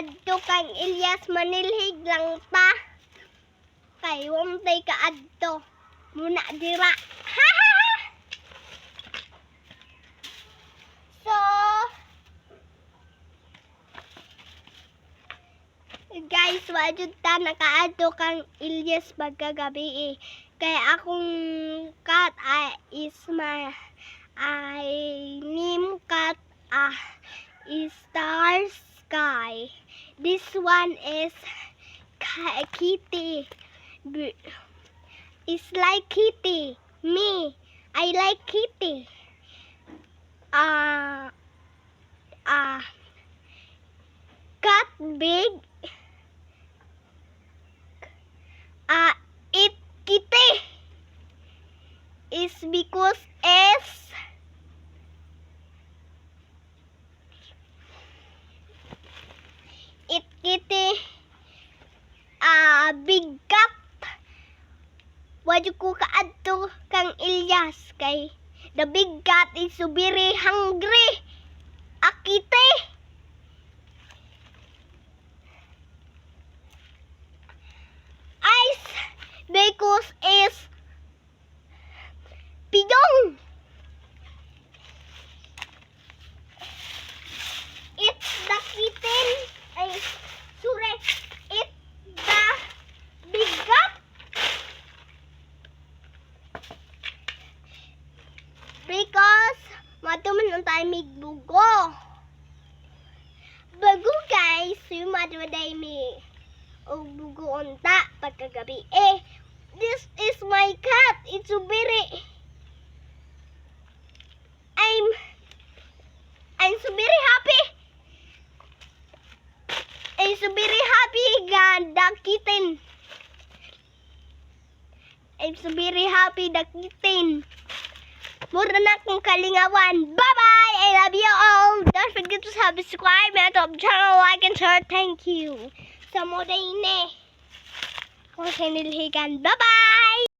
adto kang Ilyas Manilhig lang pa. Kay wamtay ka adto. Muna dira. so, guys, wajud ta nakaadto kang Ilyas pagkagabi eh. Kaya akong cat ay is my ay name cat ah is star sky. This one is kitty. It's like kitty. Me, I like kitty. Ah, ah, cat big. Ah, it kitty is because Ilyas kay the big cat is very hungry. Akite. Ice because is pidong. It's the kitten. Ay, sure. It's the big cat. Because, matuman ang tayo may bugo. Bago guys, yung matumaday may o bugo unta pagkagabi. Eh, this is my cat. It's very... I'm... I'm very happy. I'm very happy ganda kitten. I'm very happy the kitten. Mura na akong kalingawan. Bye-bye! I love you all. Don't forget to subscribe and to channel, like, and share. Thank you. Sa din eh. Kung sinilhigan. Bye-bye!